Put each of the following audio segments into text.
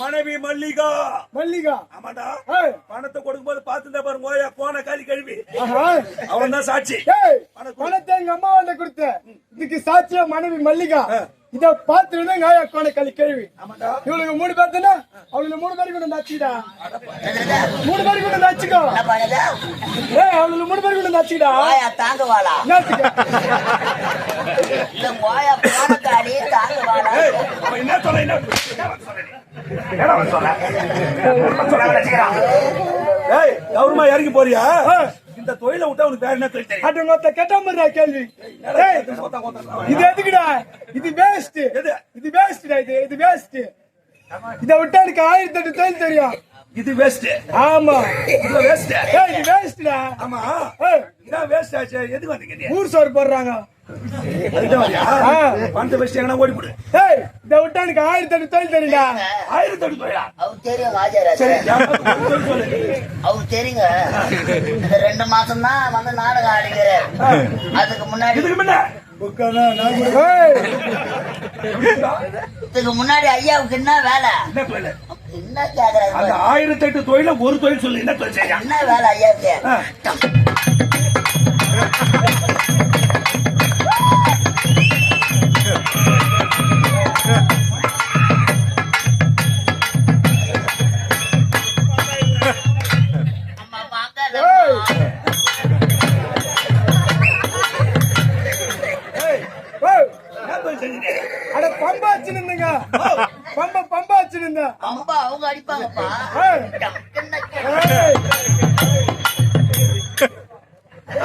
மனைவி மல்லிகா. மல்லிகா. ஆமாடா. பணத்தை கொடுக்கும்போது பார்த்துட்டா பாருங்க ஓயா போன காலி கழுவி. அவன் தான் சாட்சி. பணத்தை எங்க அம்மா வந்து கொடுத்த இதுக்கு சாட்சியா மனைவி மல்லிகா. இத பாத்துட்டு ஆயா கோண களி கேள்வி இவளுக்கு மூணு பேர் தானே அவளுக்கு மூணு பேருக்கு கொண்டு நச்சுடா? மூணு பேருக்கு கொண்டு நச்சுக்கோ? ஏய் அவளுக்கு மூணு பேருக்கு கொண்டு நச்சுடா வாயா தாங்குவாளா? என்னத்துக்கு இல்ல, வாயா போனக்காடி தாங்குவாளா? ஏய், அவன் என்ன சொல்ல என்ன. ஏய் கௌரவமா இறங்கி போறியா? இந்த தொழிலை விட்டா உனக்கு வேற என்ன தொழில் அது மொத்த கேட்டாம கேள்வி. என்னடா ஏய், இது எதுக்குடா? இது வேஸ்ட் எது? இது வேஸ்ட்டா இது? இது வேஸ்ட் இத விட்டா எனக்கு ஆயிரத்தி எட்டு தொழில் தெரியும். இது வேஸ்ட் ஆமா. இது வேஸ்ட் ஏய் இது வேஸ்ட்டா ஆமா. ஏய். இதான் வேஸ்ட் ஆச்சு. எதுக்கு வந்தீங்க ஊர் சோறு போடுறாங்க. பணத்தை வச்சு எங்கன்னா ஓடி போடு ஏய் இத விட்டா எனக்கு ஆயிரத்தி எட்டு தொழில் தெரியும்டா ஆயிரத்தி எட்டு தொழிலா? தெரியும் தெரியுங்க. இந்த ரெண்டு மாசம் தான் வந்து நாடகம் ஆடிக்கிறார். அதுக்கு முன்னாடி இதுக்கு முன்னாடி ஐயாவுக்கு என்ன வேலை? என்ன பாரு. ஆயிரத்தி எட்டு தொழில ஒரு தொழில் சொல்லு என்ன தொழில் என்ன வேலை ஐயாவுக்கு? அவங்க அடிப்பாங்கப்பா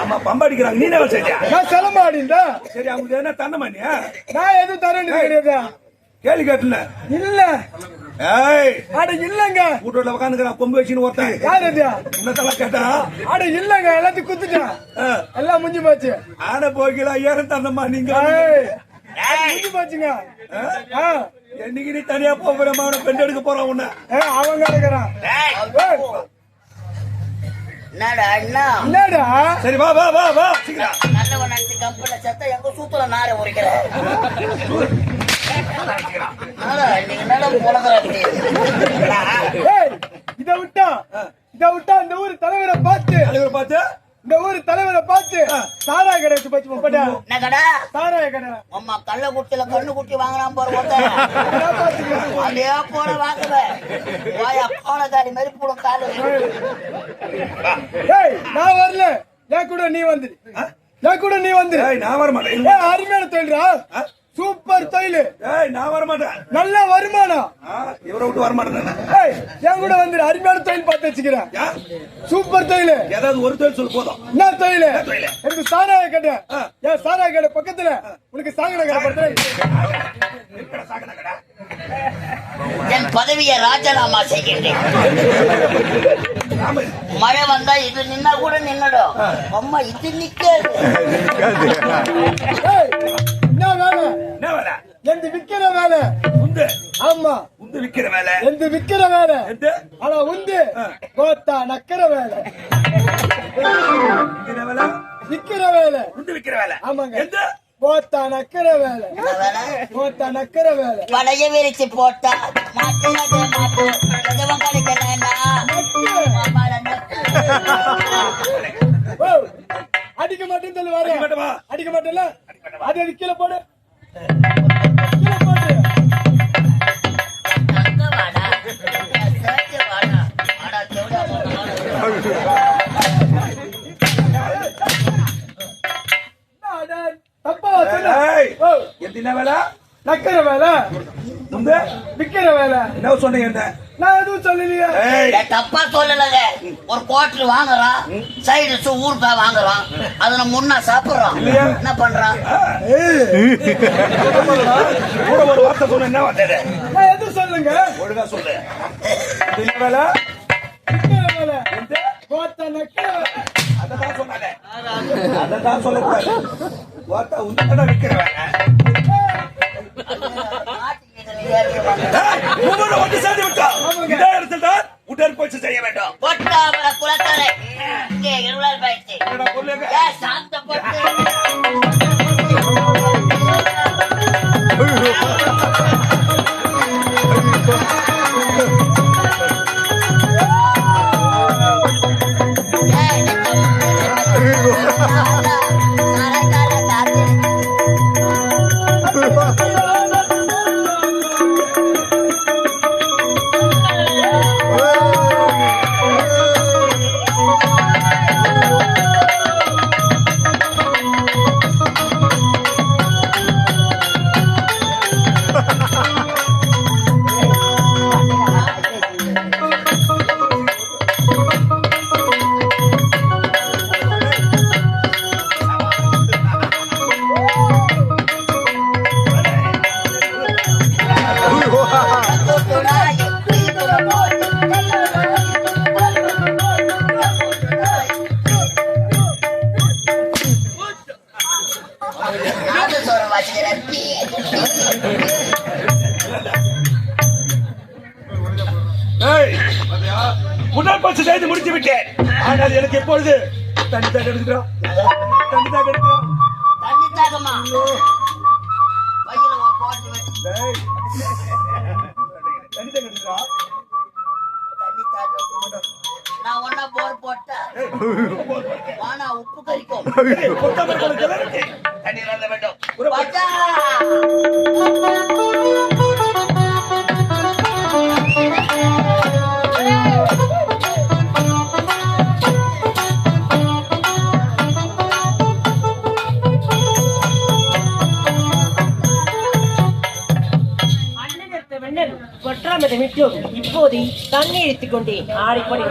ஆமா பம்பாடிக்கிறாங்க நீ என்ன செஞ்சா நான் செலமாடிந்தா சரி அவங்களுக்கு என்ன தண்டமானியா நான் எதுவும் தரேன் கிடையாது கேள்வி கேட்டுல இல்ல ஏய். அட இல்லங்க வீட்டுல உட்காந்துக்கிறான் கொம்பு வச்சுன்னு ஒருத்தன் யார் அது என்னத்தெல்லாம் கேட்டா அட இல்லங்க எல்லாத்தையும் குத்துட்டேன் எல்லாம் முடிஞ்சு போச்சு ஆன போய்க்கலாம் ஐயாயிரம் தந்தம்மா நீங்க ஏய் முடிஞ்சு போச்சுங்க ஆ என்னைக்கு நீ தனியா போகிறமா அவனை பெண் எடுக்க போறான் உன்ன? கிடக்குறான் ஏய், என்னடா சரி வா வா வா வா. சீக்கிரம் நல்லவன் நினைச்சு கம்பெனி செத்த எங்க சூத்துல நாரை உரிக்கிற? என்னடா, நீங்க என்னடா முழங்குற அப்படி? ஏய் இத விட்டா இத விட்டா இந்த ஊர் தலைவரை பார்த்து. தலைவர் பார்த்து? இந்த ஊர் தலைவரை பார்த்து சாராய கடை வச்சு பச்சு போட்டா என்ன கடை சாராய கடை. அம்மா கள்ள குட்டில கண்ணு குட்டி வாங்கலாம் போற. அதே போல வாங்குவேன் வாயா கோலக்காரி மாதிரி பூட காலு. ஏய் நான் வரல. என் கூட நீ வந்துரு. என் கூட நீ வந்துரு. ஏய் நான் வர மாட்டேன் ஏய் அருமையான தொழில்டா சூப்பர் தொழில் ஏய் நான் வர மாட்டேன் நல்ல வருமானம் இவரை விட்டு வர மாட்டேன் நான். ஏய் என் கூட வந்துரு அருமையான தொழில் பார்த்து வச்சுக்கிறேன்? சூப்பர் தொழில் ஏதாவது ஒரு தொழில் சொல்லு போதும் என்ன தொழில்? எனக்கு சாராய கடை. ஏன் சாராய கடை பக்கத்துல உனக்கு சாகன கடை. என் பதவியை ராஜினாமா செய்கின்றேன். மழை வந்தா இது நின்னா கூட நின்னுடும் அம்மா இது நிக்காது. எந்த விக்கிற வேலை? உந்து ஆமா. உந்து விக்கிற வேலை. எந்த விக்கிற வேலை? எந்த? ஆனா உந்து கோத்தா நக்கிற வேலை. விக்கிற வேலை. உந்து விக்கிற வேலை. ஆமாங்க. எந்த? கோத்தா நக்கிற வேலை. கோத்தா நக்கிற வேலை. பழைய விரிச்சு போட்டா மாட்டு மாட்டு எதுவும் அடிக்க மாட்டேன்னு சொல்லு வாரு. அடிக்க மாட்டேமா? அடிக்க மாட்டேன்ல அது அது கீழே போடு. கீழே போடு. என்ன வேலை? நக்கிற வேலை. உந்து விக்கிற வேலை. என்ன சொன்னீங்க என்ன? நான் எதுவும் சொல்லலையே. தப்பா சொல்லலங்க ஒரு குவார்டர் வாங்குறான் சைடு ஊறுகாய் வாங்குறான் அதுல முன்னா சாப்பிடுறான் இல்லையா? என்ன பண்றான் கூட ஒரு வார்த்தை சொன்ன என்ன வார்த்தை? நான் எதுவும் சொல்லுங்க ஒழுங்கா சொல்லு. வேலை? அதான் சொன்னாங்க அதான் சொல்லக்கூடாது. வார்த்தை இருளால் போயிடுச்சு என்னடா பொருள் எங்க? ஏ உடல் பயிற்சி செய்து முடித்து விட்டேன் ஆனால் எனக்கு எப்பொழுது தண்ணி தாக எடுக்கிறோம்? தண்ணி தாக எடுக்கிறோம்? தண்ணி தாகமா? தண்ணி தாக எடுக்கிறோம்? தண்ணி நான் ஒன்னா போர் போட்டா ஆனா உப்பு கறிக்கும் தண்ணீர் அருந்த வேண்டும். ஒற்றாமதை விட்டோம் இப்போது தண்ணி இழுத்துக் கொண்டே ஆடிப்படி.